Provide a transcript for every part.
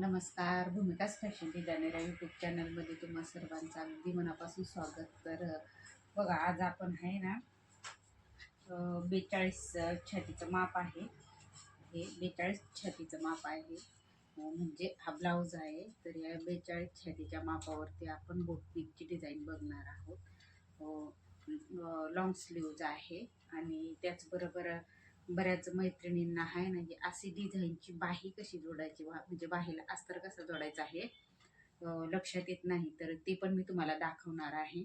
नमस्कार. भूमिकाच fashion designer या यूट्यूब चॅनलमध्ये तुम्हा सर्वांचं अगदी मनापासून स्वागत. तर बघा आज आपण आहे ना बेचाळीस छातीचं माप आहे. हे बेचाळीस छातीचं माप आहे. म्हणजे हा ब्लाऊज आहे. तर या बेचाळीस छातीच्या मापावरती आपण बोटनिकची डिझाईन बघणार आहोत. लॉंग स्लीव्ज आहे. आणि त्याचबरोबर बऱ्याच मैत्रिणींना आहे ना ही अशी डिझाईनची बाही कशी जोडायची वा म्हणजे बाहीला अस्तर कसं जोडायचं आहे लक्षात येत नाही तर ते पण मी तुम्हाला दाखवणार आहे.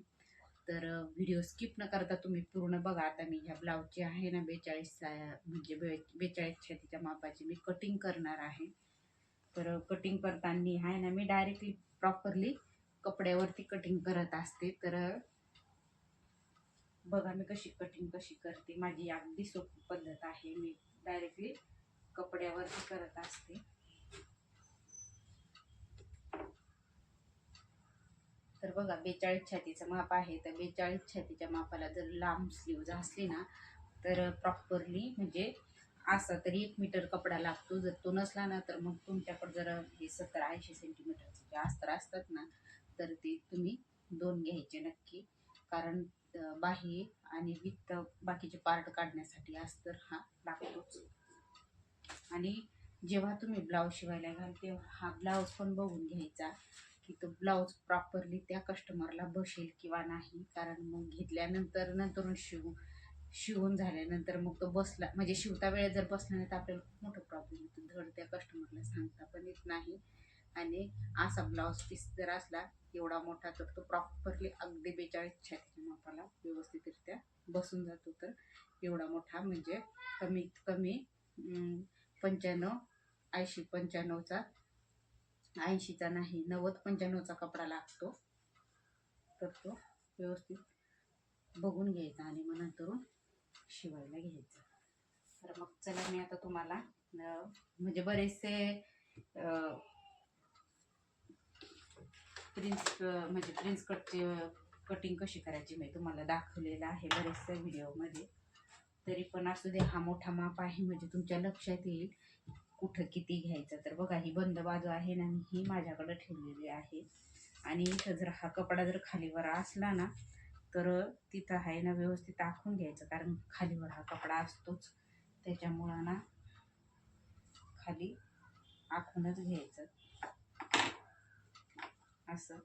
तर व्हिडिओ स्किप न करता तुम्ही पूर्ण बघा. आता मी ह्या ब्लाऊजची आहे ना बेचाळीस म्हणजे बे बेचाळीस छातीच्या मापाची मी कटिंग करणार आहे. तर कटिंग करताना आहे ना मी डायरेक्टली प्रॉपरली कपड्यावरती कटिंग करत असते. तर बघा मी कशी कटिंग कशी करते. माझी अगदी सोपी पद्धत आहे. मी डायरेक्टली कपड्यावरती करत असते. तर बघा बेचाळीस छातीचं माप आहे. तर बेचाळीस छातीच्या मापाला जर लांब स्लीव्ज असली ना तर प्रॉपरली म्हणजे असा तरी एक मीटर कपडा लागतो. जर तो नसला ना तर मग तुमच्याकडे जर हे सत्तर ऐंशी सेंटीमीटरचे जे अस्तर असतात ना तर ते तुम्ही दोन घ्यायचे नक्की. कारण बाही आणि वित्त बाकीचे पार्ट काढण्यासाठी अस्तर हा लागतोच. आणि जेव्हा तुम्ही ब्लाऊज शिवायला घाल तेव्हा हा ब्लाऊज पण बघून घ्यायचा की तो ब्लाऊज प्रॉपरली त्या कस्टमरला बसेल किंवा नाही. कारण मग घेतल्यानंतर नंतरून शिवू शिवून झाल्यानंतर मग तो बसला म्हणजे शिवता वेळेत जर बसला नाही तर आपल्याला खूप मोठा प्रॉब्लेम येतो धड त्या कस्टमरला सांगता पण येत नाही. आणि असा ब्लाऊज पीस जर असला एवढा मोठा तर तो प्रॉपरली अगदी बेचाळीस छातीच्या मापाला व्यवस्थितरित्या बसून जातो तर एवढा मोठा म्हणजे कमीत कमी पंच्याण्णव ऐंशी पंच्याण्णवचा ऐंशीचा नाही नव्वद पंच्याण्णवचा कपडा लागतो. तर तो व्यवस्थित बघून घ्यायचा आणि मग नंतरून शिवायला घ्यायचा. तर मग चला मी आता तुम्हाला म्हणजे बरेचसे प्रिन्स म्हणजे प्रिन्स कटचे कटिंग कशी करायची मी तुम्हाला दाखवलेलं आहे बरेचसे व्हिडिओमध्ये तरी पण असू दे हा मोठा माप आहे म्हणजे तुमच्या लक्षात येईल कुठं किती घ्यायचं. तर बघा ही बंद बाजू आहे ना मी ही माझ्याकडं ठेवलेली आहे. आणि इथं जर हा कपडा जर खालीवर असला ना तर तिथं आहे ना व्यवस्थित आखून घ्यायचं कारण खालीवर हा कपडा असतोच. त्याच्यामुळं ना खाली आखूनच घ्यायचं. असं.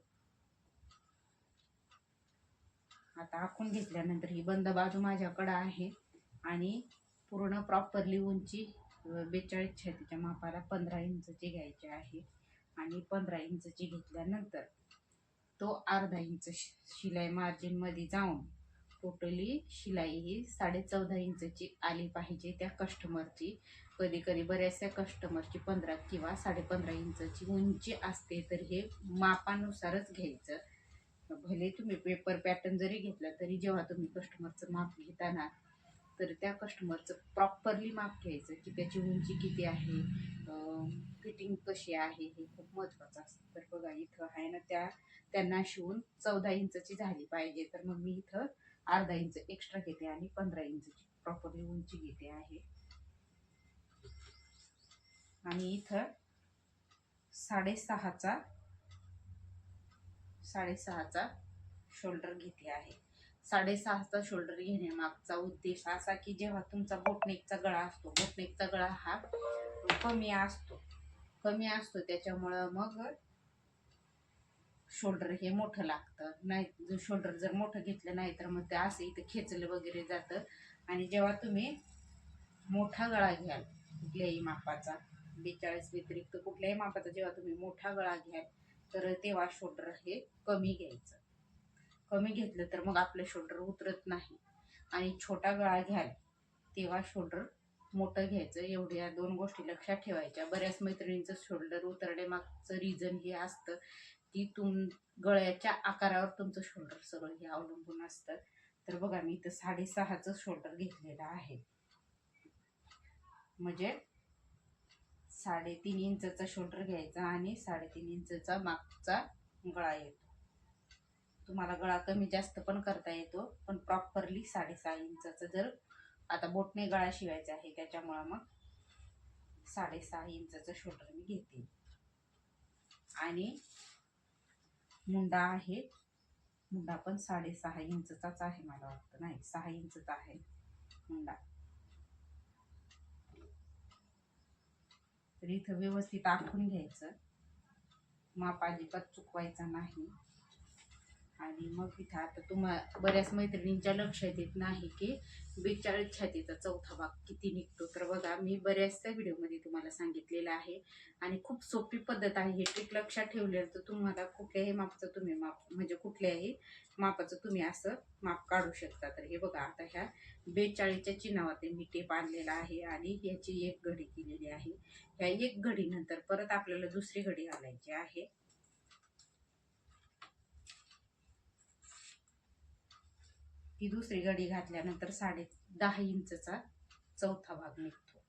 आता आखून घेतल्यानंतर ही बंद बाजू माझ्याकडं आहे आणि पूर्ण प्रॉपरली उंची बेचाळीस छातीच्या मापाला पंधरा इंचची घ्यायची आहे. आणि पंधरा इंचची घेतल्यानंतर तो अर्धा इंच शि- शिलाई मार्जिनमध्ये जाऊन टोटली शिलाई ही साडे चौदा इंचची आली पाहिजे त्या कस्टमरची कधी कधी बऱ्याचशा कस्टमरची पंधरा किंवा साडेपंधरा इंचची उंची असते तर हे मापानुसारच घ्यायचं. भले तुम्ही पेपर पॅटर्न जरी घेतला तरी जेव्हा तुम्ही कस्टमरचं माप घेताना तर त्या कस्टमरचं प्रॉपरली माप घ्यायचं की त्याची उंची किती आहे फिटिंग कशी आहे हे खूप महत्त्वाचं असतं. तर बघा इथं आहे ना त्या त्यांना शिवून चौदा इंचची झाली पाहिजे तर मग मी इथं अर्धा इंच एक्स्ट्रा घेते आणि पंधरा इंचची प्रॉपरली उंची घेते आहे. आणि इथं साडेसहाचा साडेसहाचा शोल्डर घेते आहे. साडेसहाचा शोल्डर घेण्यामागचा उद्देश असा की जेव्हा तुमचा बोटनेकचा गळा असतो बोटनेकचा गळा हा कमी असतो. कमी असतो त्याच्यामुळं मग शोल्डर हे मोठं लागतं. नाही जर शोल्डर जर मोठं घेतलं नाही तर मग ते असं इथं खेचलं वगैरे जातं. आणि जेव्हा तुम्ही मोठा गळा घ्याल कुठल्याही मापाचा बेचाळीस व्यतिरिक्त कुठल्याही मापाचा जेव्हा तुम्ही मोठा गळा घ्याल तर तेव्हा शोल्डर हे कमी घ्यायचं. कमी घेतलं तर मग आपलं शोल्डर उतरत नाही. आणि छोटा गळा घ्याल तेव्हा शोल्डर मोठं घ्यायचं. एवढ्या दोन गोष्टी लक्षात ठेवायच्या. बऱ्याच मैत्रिणींचं शोल्डर उतरण्यामागचं रिझन हे असतं की तुम गळ्याच्या आकारावर तुमचं शोल्डर सगळं हे अवलंबून असतं. तर बघा मी इथं साडेसहाचं शोल्डर घेतलेलं आहे. म्हणजे साडेतीन इंचचा शोल्डर घ्यायचा आणि साडेतीन इंचचा मागचा गळा येतो. तुम्हाला गळा कमी जास्त पण करता येतो पण प्रॉपरली साडेसहा इंचाचा जर आता बोटने गळा शिवायचा आहे त्याच्यामुळं मग साडेसहा इंचाचं शोल्डर मी घेते. आणि मुंडा आहे मुंडा पण साडेसहा इंचचाच आहे मला वाटतं नाही सहा इंचचा आहे मुंडा. तर इथं व्यवस्थित आखून घ्यायचं. माप अजिबात चुकवायचा नाही. आणि मग इथं आता तुम्हा बऱ्याच मैत्रिणींच्या लक्षात येत नाही की बेचाळीस छातीचा चौथा भाग किती निघतो. तर बघा मी बऱ्याचशा व्हिडिओमध्ये तुम्हाला सांगितलेलं आहे. आणि खूप सोपी पद्धत आहे. हे ट्रिक लक्षात ठेवलेलं तर तुम्हाला कुठल्याही मापाचं तुम्ही माप म्हणजे कुठल्याही मापाचं तुम्ही असं माप काढू शकता. तर हे बघा आता ह्या बेचाळीसच्या चिन्हावरती मी टेप आणलेला आहे आणि याची एक घडी केलेली आहे. ह्या एक घडीनंतर परत आपल्याला दुसरी घडी घालायची आहे. ती दुसरी घडी घातल्यानंतर साडे दहा इंचचा चौथा भाग निघतो.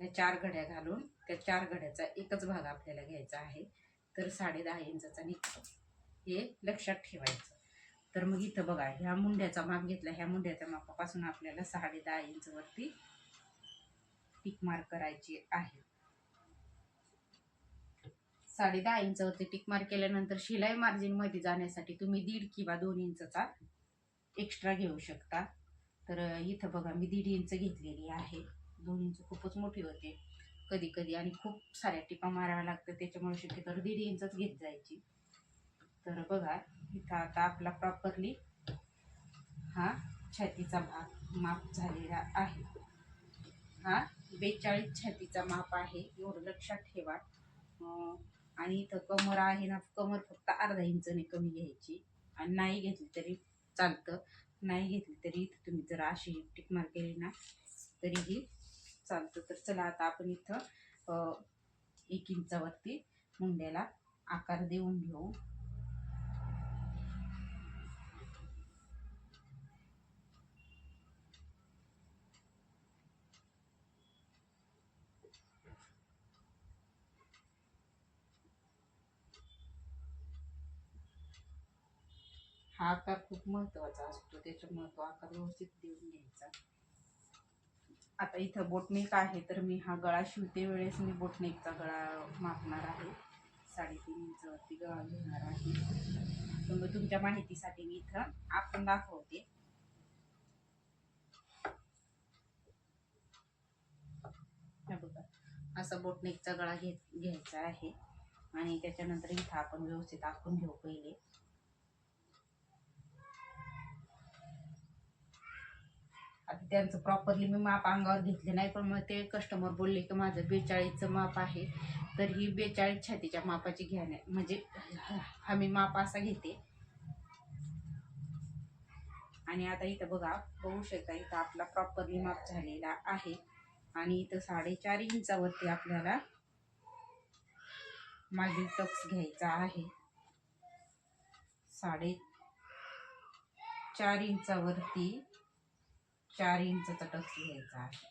या चार घड्या घालून त्या चार घड्याचा एकच भाग आपल्याला घ्यायचा आहे तर साडे दहा इंचचा निघतो. हे लक्षात ठेवायचं. तर मग इथं बघा ह्या मुंड्याचा माप घेतला ह्या मुंड्याच्या मापापासून आपल्याला साडे दहा इंचवरती टिक मार्क करायची आहे. साडे दहा इंचावरती टिक मार्क केल्यानंतर शिलाई मार्जिनमध्ये जाण्यासाठी तुम्ही दीड किंवा दोन इंचचा एक्स्ट्रा घेऊ शकता. तर इथं बघा मी दीड इंच घेतलेली आहे. दोन इंच खूपच मोठी होते. कधी कधी आणि खूप साऱ्या टिपा माराव्या लागतात. त्याच्यामुळे शक्यतो दीड इंचच घेत जायची. तर बघा इथं आता आपला प्रॉपरली हा छातीचा भाग माप झालेला आहे. हा बेचाळीस छातीचा माप आहे. एवढं लक्षात ठेवा. आणि इथं कमर आहे ना कमर फक्त अर्धा इंचने कमी घ्यायची. आणि नाही घेतली तरी चालतं. नाही घेतली तरी इथं तुम्ही जर अशी टिक मार केली ना तरीही चालतं. तर चला आता आपण इथं एक इंचावरती मुंड्याला आकार देऊन घेऊ. हा आकार खूप महत्त्वाचा असतो त्याच्यामुळे तो आकार व्यवस्थित देऊन घ्यायचा. आता इथं बोटनेक आहे तर मी हा गळा शिवते वेळेस मी बोटनेकचा गळा मापणार आहे. साडेतीन इंचावरती गळा घेणार आहे. तर मग तुमच्या माहितीसाठी मी इथं आपण दाखवते. हे बघा असा बोटनेकचा गळा घे घ्यायचा आहे. आणि त्याच्यानंतर इथं आपण व्यवस्थित आखून घेऊ पहिले. आता त्यांचं प्रॉपरली मी माप अंगावर घेतले नाही पण मग ते कस्टमर बोलले की माझं बेचाळीसचं माप आहे. तर ही बेचाळीस छातीच्या मापाची घ्या नाही म्हणजे हमी माप असा घेते. आणि आता इथं बघा बघू शकता इथं आपला प्रॉपरली माप झालेला आहे. आणि इथं साडेचार इंचावरती आपल्याला मागील टक्स घ्यायचा आहे. साडे चार इंचावरती चार इंच टक्स घ्यायचा आहे.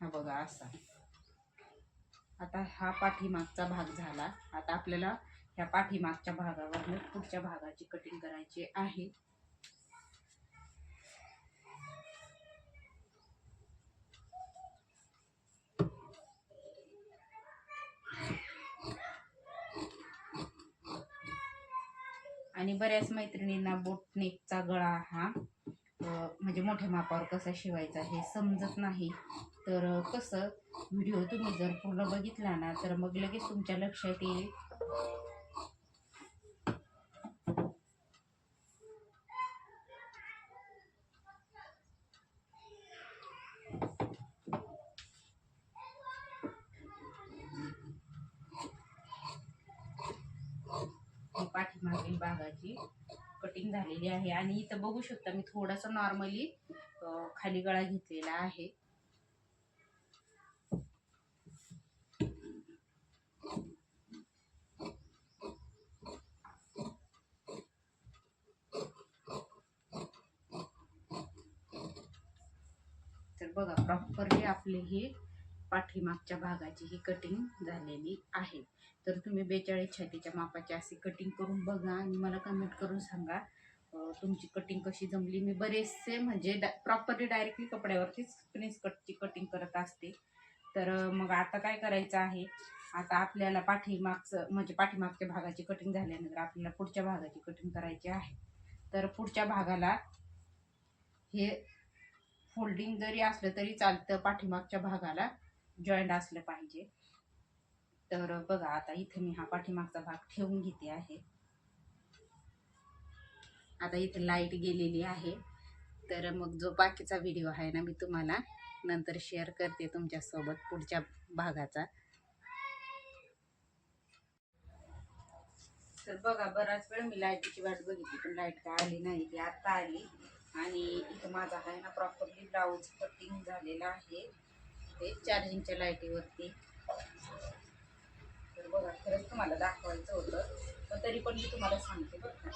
हा बघा असा. आता हा पाठीमागचा भाग झाला. आता आपल्याला ह्या पाठीमागच्या भागावर पुढच्या भागाची कटिंग करायची आहे. आणि बऱ्याच मैत्रिणींना बोटनेकचा गळा हा म्हणजे मोठ्या मापावर कसा शिवायचा हे समजत नाही. तर कसं? व्हिडिओ तुम्ही जर पूर्ण बघितला ना तर मग लगेच तुमच्या लक्षात येईल. मागील भागाची कटिंग झालेली आहे. आणि इथं बघू शकता मी थोडासा नॉर्मली खाली गळा घेतलेला आहे. तर बघा प्रॉपरली आपले हे पाठीमागच्या भागाची ही कटिंग झालेली आहे. तर तुम्ही बेचाळीस छातीच्या मापाची अशी कटिंग करून बघा आणि मला कमेंट करून सांगा तुमची कटिंग कशी जमली. मी बरेचसे म्हणजे प्रॉपरली डायरेक्टली कपड्यावरतीच प्रिन्स कटची कटिंग करत असते. तर मग आता काय करायचं आहे? आता आपल्याला पाठीमागचं म्हणजे पाठीमागच्या भागाची कटिंग झाल्यानंतर आपल्याला पुढच्या भागाची कटिंग करायची आहे. तर पुढच्या भागाला हे फोल्डिंग जरी असलं तरी चालतं पाठीमागच्या भागाला जॉईंट असलं पाहिजे. तर बघा आता इथे मी हा पाठीमागचा भाग ठेवून घेते आहे. आता इथे लाइट गेलेली आहे. तर मग जो बाकीचा व्हिडिओ आहे ना मी तुम्हाला नंतर शेअर करते तुमच्यासोबत पुढच्या भागाचा. तर बघा बराच वेळ मी लाईटीची वाट बघितली पण लाइट काय आली नाही ती आत्ता आली. आणि इथं माझा आहे ना प्रॉपरली ब्लाऊज कटिंग झालेला आहे. ते चार्जिंगच्या लाईटीवरती तर बघा खरंच तुम्हाला दाखवायचं होतं. पण तरी पण मी तुम्हाला सांगते बरं का.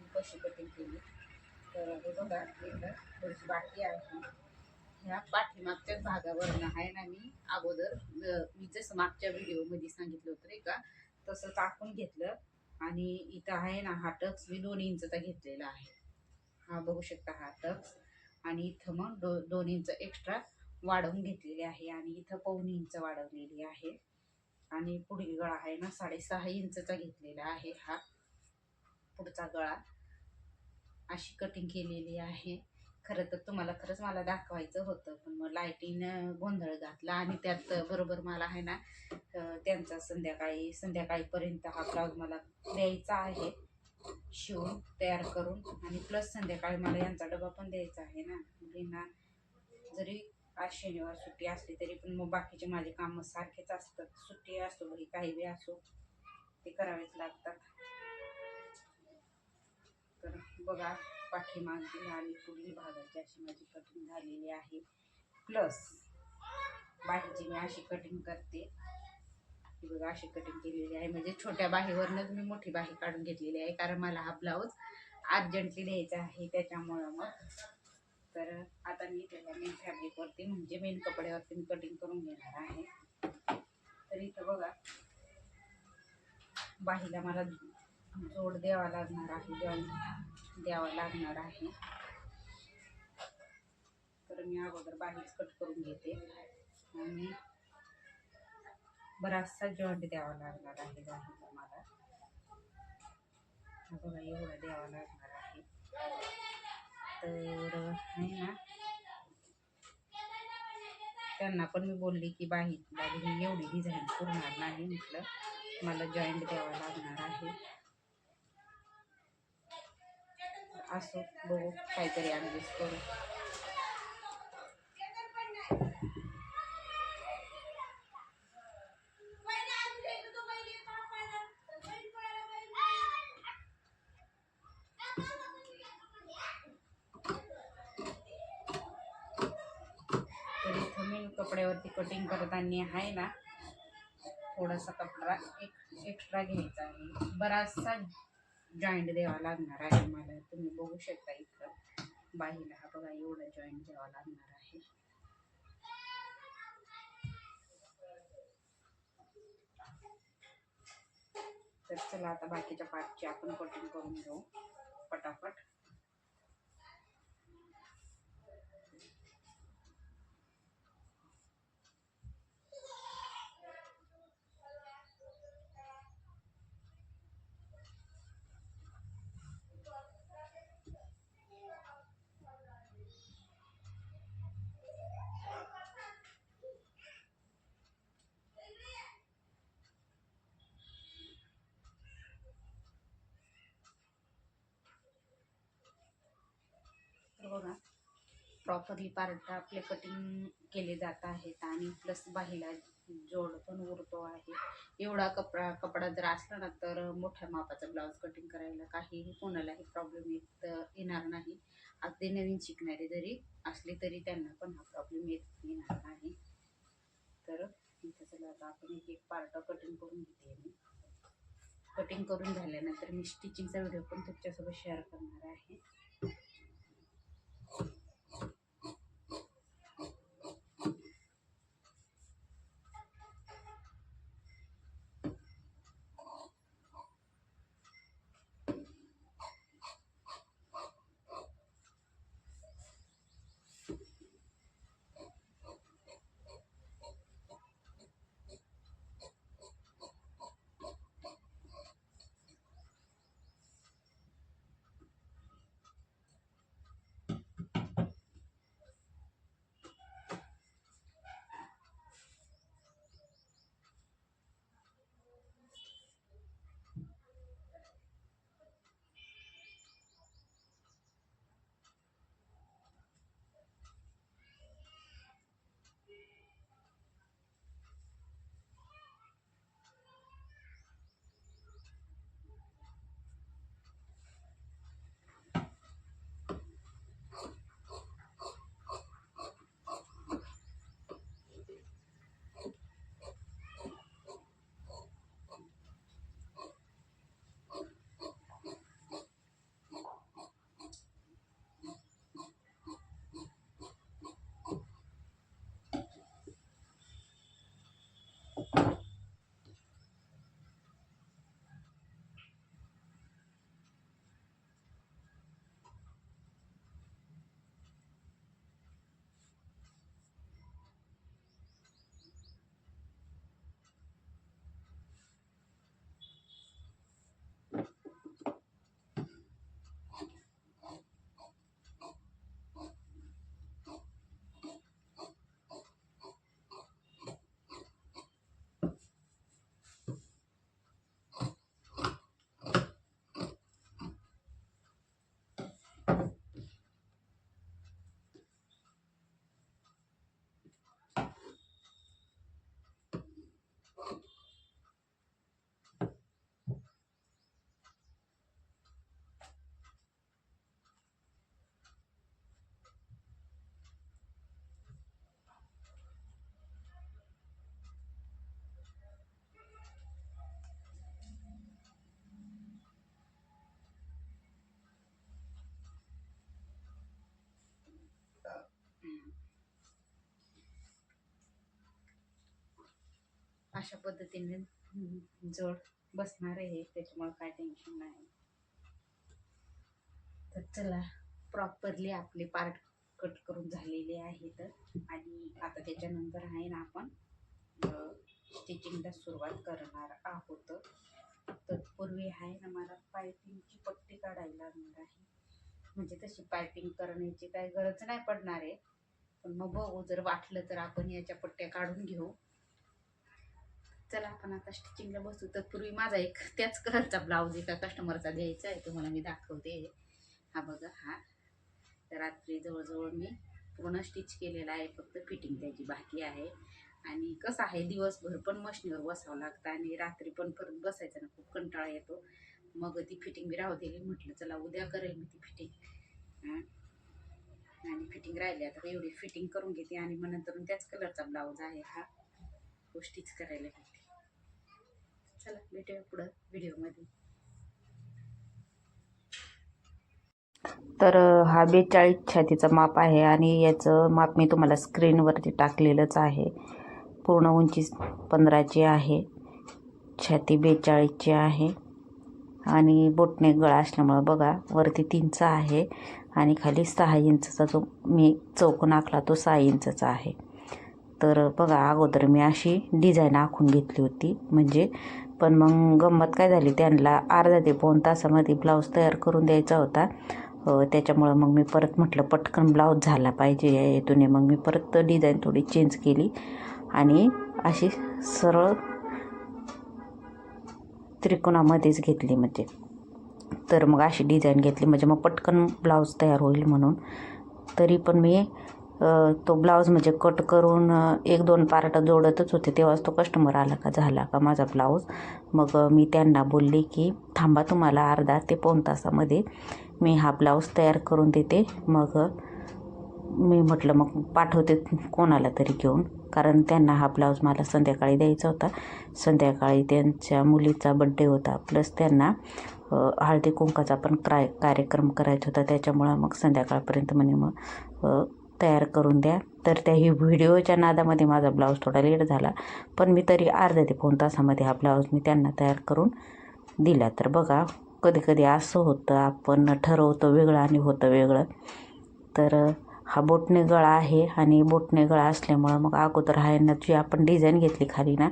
मी कशी कटिंग केली. तर हे बघा एकदा थोडीशी बाकी आहे. ह्या पाठीमागच्याच भागावरनं आहे ना मी अगोदर मी जसं मागच्या व्हिडिओमध्ये सांगितलं होतं रे का तसं टाकून घेतलं. आणि इथं आहे ना हा टक्स मी दोन इंचचा घेतलेला आहे. हा बघू शकता हा टक्स आणि इथं मग दो दोन इंच एक्स्ट्रा वाढवून घेतलेले आहे. आणि इथं पाऊन इंच वाढवलेली आहे. आणि पुढील गळा आहे ना साडेसहा इंचचा घेतलेला आहे हा पुढचा गळा. अशी कटिंग केलेली आहे. खरं तर तुम्हाला खरंच मला दाखवायचं होतं पण मग लाईटीनं गोंधळ घातला आणि त्यात बरोबर मला आहे ना त्यांचा संध्याकाळी संध्याकाळीपर्यंत हा ब्लाऊज मला द्यायचा आहे. शिवून तयार करून आणि प्लस संध्याकाळी मला यांचा डबा पण द्यायचा आहे ना. म्हणजे मुलींना जरी आज शनिवार सुट्टी असली तरी पण मग बाकीचे माझे कामं सारखेच असतात. सुट्टी असो घरी काही बी असो ते करावेच लागतात. तर बघा पाठीमागची आणि पुढील भागाची अशी माझी कटिंग झालेली आहे. प्लस बाहीची मी अशी कटिंग करते. बघा अशी कटिंग केलेली आहे. म्हणजे छोट्या बाहीवरनंच मी मोठी बाही काढून घेतलेली आहे कारण मला हा ब्लाऊज अर्जंटली द्यायचा आहे. त्याच्यामुळं मग तर आता मी त्याला मेन फॅब्रिकवरती म्हणजे मेन कपड्यावरती मी कटिंग करून घेणार आहे. तर इथं बघा बाहीला मला जोड द्यावा लागणार आहे जॉईंट द्यावा लागणार आहे. तर मी अगोदर बाहीच कट करून घेते. आणि बराचसा जॉईंट द्यावा लागणार आहे बाहीला मला. बघा एवढा द्यावा लागणार आहे. तर आहे ना. त्यांना पण मी बोलली की बाई बाही मी एवढी डिझाईन पुरणार नाही म्हटलं. मला जॉईंट द्यावा लागणार आहे. असो बघू काहीतरी ॲडजस्ट करू तर इथं मी कपड्यावरती कटिंग करताना आहे ना थोडासा कपडा एक एक्स्ट्रा घ्यायचा आहे. बराचसा जॉईंट द्यावा लागणार आहे मला तुम्ही बघू शकता इथं. बाहीला हा बघा एवढा जॉईंट द्यावा लागणार आहे. तर चला आता बाकीच्या पार्टची आपण कटिंग करून घेऊ. पटापट. तर बघा. प्रॉपरली पार्ट आपले कटिंग केले जात आहेत आणि प्लस बाहीला जोड पण उरतो आहे. एवढा कपडा कपडा जर असला ना तर मोठ्या मापाचा ब्लाऊज कटिंग करायला काहीही कोणालाही प्रॉब्लेम येत येणार नाही. अगदी नवीन शिकणारे जरी असले तरी त्यांना पण हा प्रॉब्लेम येत येणार नाही. तर इथं चला आता आपण एक एक पार्ट कटिंग करून घेते मी. कटिंग करून झाल्यानंतर मी स्टिचिंगचा व्हिडिओ पण तुमच्यासोबत शेअर करणार आहे. अशा पद्धतीने जड बसणार आहे त्याच्यामुळे काय टेन्शन नाही. तर चला प्रॉपरली आपले पार्ट कट करून झालेले आहेत. आणि आता त्याच्यानंतर आहे ना आपण स्टिचिंगला सुरुवात करणार आहोत. तत्पूर्वी आहे ना मला पायपिंगची पट्टी काढायला लागणार आहे. म्हणजे तशी पायपिंग करण्याची काय गरज नाही पडणार आहे. पण मग बघू जर वाटलं तर आपण याच्या पट्ट्या काढून घेऊ. चला आपण आता स्टिचिंगला बसू. तत्पूर्वी माझा एक त्याच कलरचा ब्लाऊज एका कस्टमरचा द्यायचा आहे. तुम्हाला मी दाखवते. हा बघा हा. रात्री जवळजवळ मी पूर्ण स्टिच केलेला आहे. फक्त फिटिंग त्याची बाकी आहे. आणि कसं आहे दिवसभर पण मशीनवर बसावं लागतं आणि रात्री पण परत बसायचं ना खूप कंटाळा येतो. मग ती फिटिंग मी राहू दिली. म्हटलं चला उद्या करेल मी ती फिटिंग आणि फिटिंग राहिली. आता एवढी फिटिंग करून घेते आणि मग नंतर त्याच कलरचा ब्लाऊज आहे हा. गोष्टीच करायला घेते चला भेटूया पुढं व्हिडिओमध्ये. तर हा बेचाळीस छातीचा माप आहे आणि याचं माप मी तुम्हाला स्क्रीनवरती टाकलेलंच आहे. पूर्ण उंची पंधराची आहे. छाती बेचाळीसची आहे. आणि बोटने गळा असल्यामुळं बघा वरती तीनचा आहे आणि खाली सहा इंचचा जो मी चौकोन आखला तो सहा इंचचा आहे. तर बघा अगोदर मी अशी डिझाईन आखून घेतली होती. म्हणजे पण मग गंमत काय झाली? त्यांना अर्धा ते पाऊन तासामध्ये ब्लाऊज तयार करून द्यायचा होता. त्याच्यामुळं मग मी परत म्हटलं पटकन ब्लाऊज झाला पाहिजे या हेतूने. मग मी परत डिझाईन थोडी चेंज केली. आणि अशी सरळ त्रिकोणामध्येच घेतली म्हणजे. तर मग अशी डिझाईन घेतली म्हणजे मग पटकन ब्लाऊज तयार होईल म्हणून. तरी पण मी तो ब्लाऊज म्हणजे कट करून एक दोन पार्ट जोडतच होते. तेव्हाच तो कस्टमर आला का झाला का माझा ब्लाऊज. मग मी त्यांना बोलले की थांबा तुम्हाला अर्धा ते पाऊण तासामध्ये मी हा ब्लाऊज तयार करून देते. मग मी म्हटलं मग पाठवते कोणाला तरी घेऊन. कारण त्यांना हा ब्लाऊज मला संध्याकाळी द्यायचा होता. संध्याकाळी त्यांच्या मुलीचा बड्डे होता. प्लस त्यांना हळदी कुंकाचा पण क्राय कार्यक्रम करायचा होता. त्याच्यामुळं मग संध्याकाळपर्यंत म्हणे मग तयार करून द्या. तर त्याही व्हिडिओच्या नादामध्ये माझा ब्लाऊज थोडा लेट झाला पण मी तरी अर्ध्या ते पाऊण तासामध्ये हा ब्लाऊज मी त्यांना तयार करून दिला. तर बघा कधी कधी असं होतं आपण ठरवतो वेगळं आणि होतं वेगळं. तर हा बोटने गळा आहे आणि बोटने गळा असल्यामुळं मग अगोदर आहे ना जी आपण डिझाईन घेतली खाली ना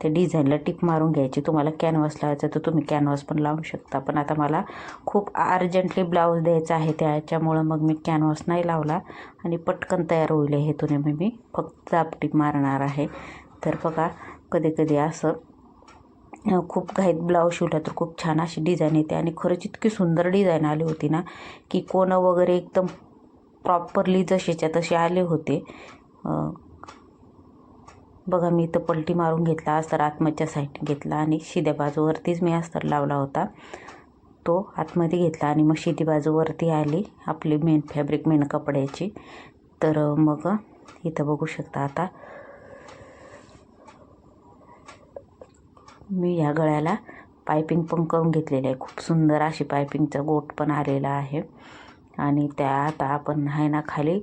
त्या डिझाईनला टिप मारून घ्यायची. तुम्हाला कॅनव्हास लावायचा तर तुम्ही कॅनव्हास पण लावू शकता. पण आता मला खूप अर्जंटली ब्लाऊज द्यायचा आहे त्याच्यामुळं मग मी कॅनव्हास नाही लावला आणि पटकन तयार होईल हे तुने मी मी फक्त दाबटीप मारणार आहे. तर बघा कधी कधी असं खूप घाईत ब्लाऊज शिवला तर खूप छान अशी डिझाईन येते. आणि खरंच इतकी सुंदर डिझाईन आली होती ना की कोणं वगैरे एकदम प्रॉपरली जसेच्या तसे आले होते. बघा मी इथं पलटी मारून घेतला अस्तर आतमधच्या साईड घेतला आणि शिद्या बाजूवरतीच मी अस्तर लावला होता. तो आतमध्ये घेतला आणि मग शिदी बाजूवरती आली आपली मेन फॅब्रिक मेन कपड्याची. तर मग इथं बघू शकता आता. मी ह्या गळ्याला पायपिंग पण करून घेतलेली आहे. खूप सुंदर अशी पायपिंगचा गोट पण आलेला आहे. आणि त्या आता आपण आहे ना खाली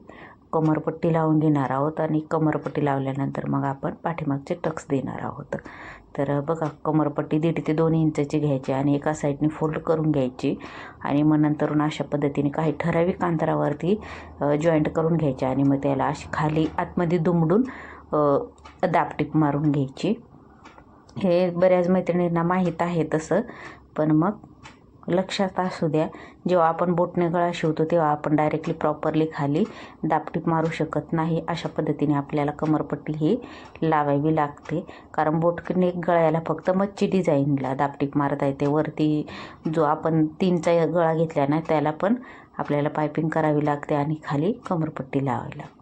कमरपट्टी लावून घेणार आहोत आणि कमरपट्टी लावल्यानंतर मग आपण पाठीमागचे टक्स देणार आहोत. तर बघा कमरपट्टी दीड ते दोन इंचाची घ्यायची आणि एका साईडने फोल्ड करून घ्यायची. आणि मग नंतरून अशा पद्धतीने काही ठराविक अंतरावरती जॉईंट करून घ्यायचे आणि मग त्याला अशी खाली आतमध्ये दुमडून दापटीप दाबटीप मारून घ्यायची. हे बऱ्याच मैत्रिणींना माहीत आहे तसं पण मग लक्षात असू द्या जेव्हा आपण बोटने गळा शिवतो तेव्हा आपण डायरेक्टली प्रॉपरली खाली दापटीप मारू शकत नाही. अशा पद्धतीने आपल्याला कमरपट्टी ही लावावी लागते. कारण बोटने गळ्याला फक्त मच्छी डिझाईनला दापटीप मारता येते. वरती जो आपण तीनचा गळा घेतला ना त्याला पण आपल्याला पायपिंग करावी लागते आणि खाली कमरपट्टी लावावी लागते.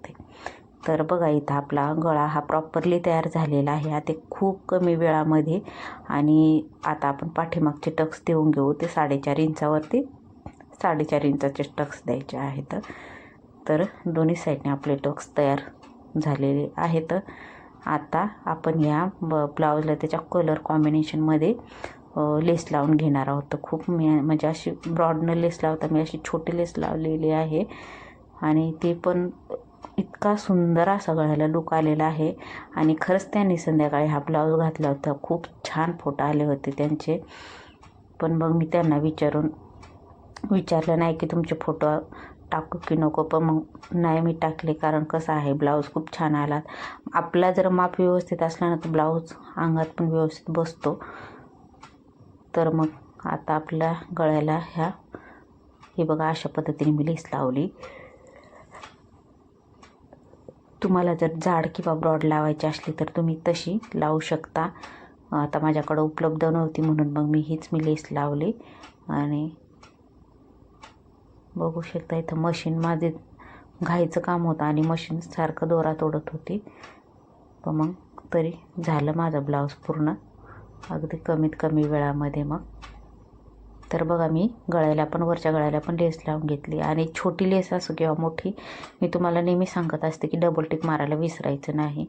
तर बघा इथं आपला गळा हा प्रॉपरली तयार झालेला आहे. आता खूप कमी वेळामध्ये आणि आता आपण पाठीमागचे टक्स देऊन घेऊ. ते साडेचार इंचावरती साडेचार इंचाचे टक्स द्यायचे आहेत. तर दोन्ही साईडने आपले टक्स तयार झालेले आहेत. आता आपण या ब ब्लाऊजला त्याच्या कलर कॉम्बिनेशनमध्ये लेस लावून घेणार आहोत. तर खूप मी म्हणजे अशी ब्रॉडनं लेस लावता मी अशी छोटी लेस लावलेली आहे. आणि ती पण इतका सुंदर असा गळ्याला लुक आलेला आहे. आणि खरंच त्यांनी संध्याकाळी हा ब्लाऊज घातला होता. खूप छान फोटो आले होते त्यांचे. पण मग मी त्यांना विचारून विचारलं नाही की तुमचे फोटो टाकू की नको? पण मग नाही मी टाकले कारण कसं आहे ब्लाऊज खूप छान आला आपला जर माप व्यवस्थित असला ना तर ब्लाऊज अंगात पण व्यवस्थित बसतो. तर मग आता आपल्या गळ्याला ह्या हे बघा अशा पद्धतीने मी लेस लावली. तुम्हाला जर जाड किंवा ब्रॉड लावायची असली तर तुम्ही तशी लावू शकता. आता माझ्याकडं उपलब्ध नव्हती म्हणून मग मी हीच मी लेस लावली. आणि बघू शकता इथं मशीन माझे घाईचं काम होतं आणि मशीन सारखं दोरा तोडत होती. पण मग तरी झालं माझा ब्लाऊज पूर्ण. अगदी कमीत कमी वेळामध्ये मग. तर बघा मी गळ्याला पण वरच्या गळ्याला पण लेस लावून घेतली. आणि छोटी लेस असो किंवा मोठी मी तुम्हाला नेहमी सांगत असते की डबल टिक मारायला विसरायचं नाही.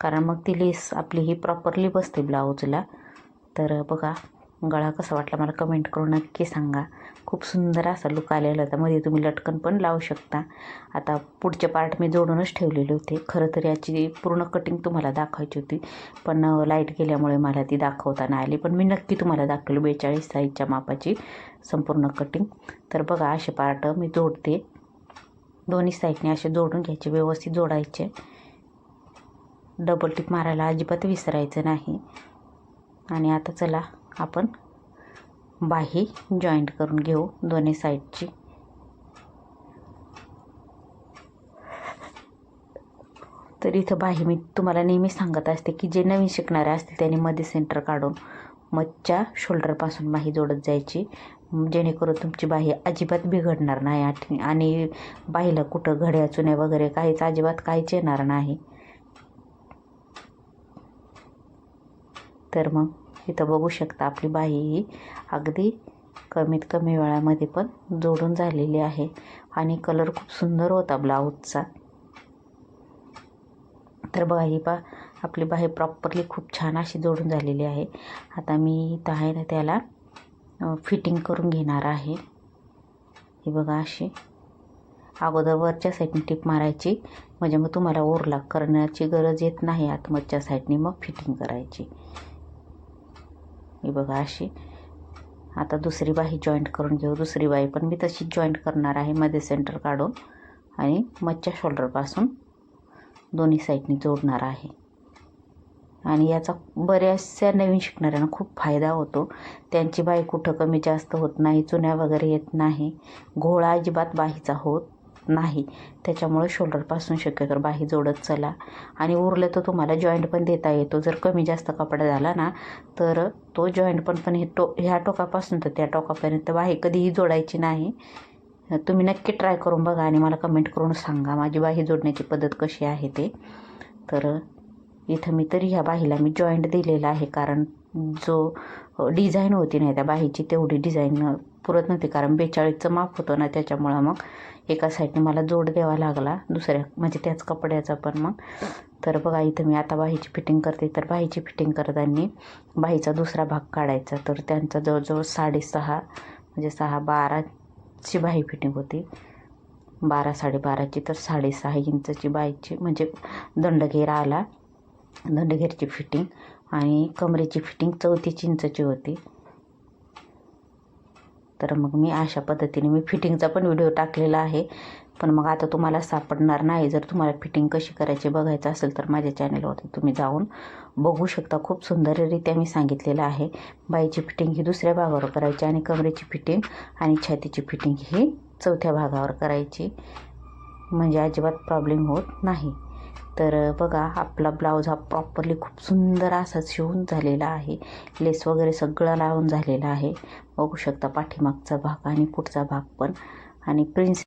कारण मग ती लेस आपली ही प्रॉपरली बसते ब्लाऊजला तर बघा गळा कसा वाटला मला कमेंट करून नक्की सांगा. खूप सुंदर असा लुक आलेला होता. मध्ये तुम्ही लटकन पण लावू शकता. आता पुढचे पार्ट मी जोडूनच ठेवलेले होते. खरं तर याची पूर्ण कटिंग तुम्हाला दाखवायची होती. पण लाइट गेल्यामुळे मला ती दाखवता नाही आली. पण मी नक्की तुम्हाला दाखवली बेचाळीस साईजच्या मापाची संपूर्ण कटिंग तर बघा असे पार्ट मी जोडते. दोन्ही साईडने असे जोडून घ्यायचे व्यवस्थित जोडायचे. डबल टिक मारायला अजिबात विसरायचं नाही. आणि आता चला आपण बाही जॉईंट करून घेऊ दोन्ही साईडची तर इथं बाही मी तुम्हाला नेहमी सांगत असते की जे नवीन शिकणारे असतील त्यांनी मध्ये सेंटर काढून मधच्या शोल्डरपासून बाही जोडत जायची. जेणेकरून तुमची बाही अजिबात बिघडणार नाही आणि बाहीला कुठं घड्या चुन्या वगैरे काहीच अजिबात काहीच येणार नाही. तर मग इथं बघू शकता आपली बाही ही अगदी कमीत कमी वेळामध्ये पण जोडून झालेली आहे. आणि कलर खूप सुंदर होता ब्लाऊजचा तर बघा ही बा आपली बाई प्रॉपरली खूप छान अशी जोडून झालेली आहे. आता मी इथं आहे ना त्याला फिटिंग करून घेणार आहे. ही बघा अशी. अगोदर वरच्या साईडने टिप मारायची म्हणजे मग तुम्हाला ओरला करण्याची गरज येत नाही आतमधच्या साईडने मग फिटिंग करायची. ही बघा अशी. आता दुसरी बाही जॉईंट करून घेऊ. दुसरी बाही पण मी तशीच जॉईंट करणार आहे मध्ये सेंटर काढून आणि मच्छा शोल्डरपासून दोन्ही साईडनी जोडणार आहे. आणि याचा बऱ्याचशा नवीन शिकणाऱ्यांना खूप फायदा होतो. त्यांची बाई कुठं कमी जास्त होत नाही चुन्या वगैरे येत नाही. घोळा अजिबात बाहीचा होत नाही. त्याच्यामुळे शोल्डरपासून शक्यतो बाही जोडत चला. आणि उरलं तर तुम्हाला जॉईंट पण देता येतो. जर कमी जास्त कपडा झाला ना तर तो जॉईंट पण पण हे टो ह्या टोकापासून तर त्या टोकापर्यंत बाही कधीही जोडायची नाही. तुम्ही नक्की ट्राय करून बघा आणि मला कमेंट करून सांगा माझी बाही जोडण्याची पद्धत कशी आहे ते. तर इथं मी तरी ह्या बाहीला मी जॉईंट दिलेला आहे. कारण जो डिझाईन होती नाही त्या बाहीची तेवढी डिझाईन पुरत नव्हती कारण बेचाळीसचं माप होतं ना त्याच्यामुळं मग एका साईडने मला जोड द्यावा लागला दुसऱ्या म्हणजे त्याच कपड्याचा पण मग. तर बघा इथं मी आता बाहीची फिटिंग करते. तर बाहीची फिटिंग करताना बाहीचा दुसरा भाग काढायचा. तर त्यांचा जवळजवळ साडेसहा म्हणजे सहा बाराची बाही फिटिंग होती. बारा साडेबाराची तर साडेसहा इंचची बाईची म्हणजे दंडघेर आला. दंडघेरची फिटिंग आणि कमरेची फिटिंग चौतीस इंचची होती. तर मग मी अशा पद्धतीने मी फिटिंगचा पण व्हिडिओ टाकलेला आहे. पण मग आता तुम्हाला सापडणार नाही. जर तुम्हाला फिटिंग कशी करायची बघायचं असेल तर माझ्या चॅनलवरती तुम्ही जाऊन बघू शकता. खूप सुंदररित्या मी सांगितलेलं आहे. बाईची फिटिंग ही दुसऱ्या भागावर करायची आणि कमरेची फिटिंग आणि छातीची फिटिंग ही चौथ्या भागावर करायची. म्हणजे अजिबात प्रॉब्लेम होत नाही. तर बघा आपला ब्लाऊज हा प्रॉपरली खूप सुंदर असा शिवून झालेला आहे. लेस वगैरे सगळं लावून झालेला आहे. बघू शकता पाठीमागचा भाग आणि पुढचा भाग पण. आणि प्रिन्स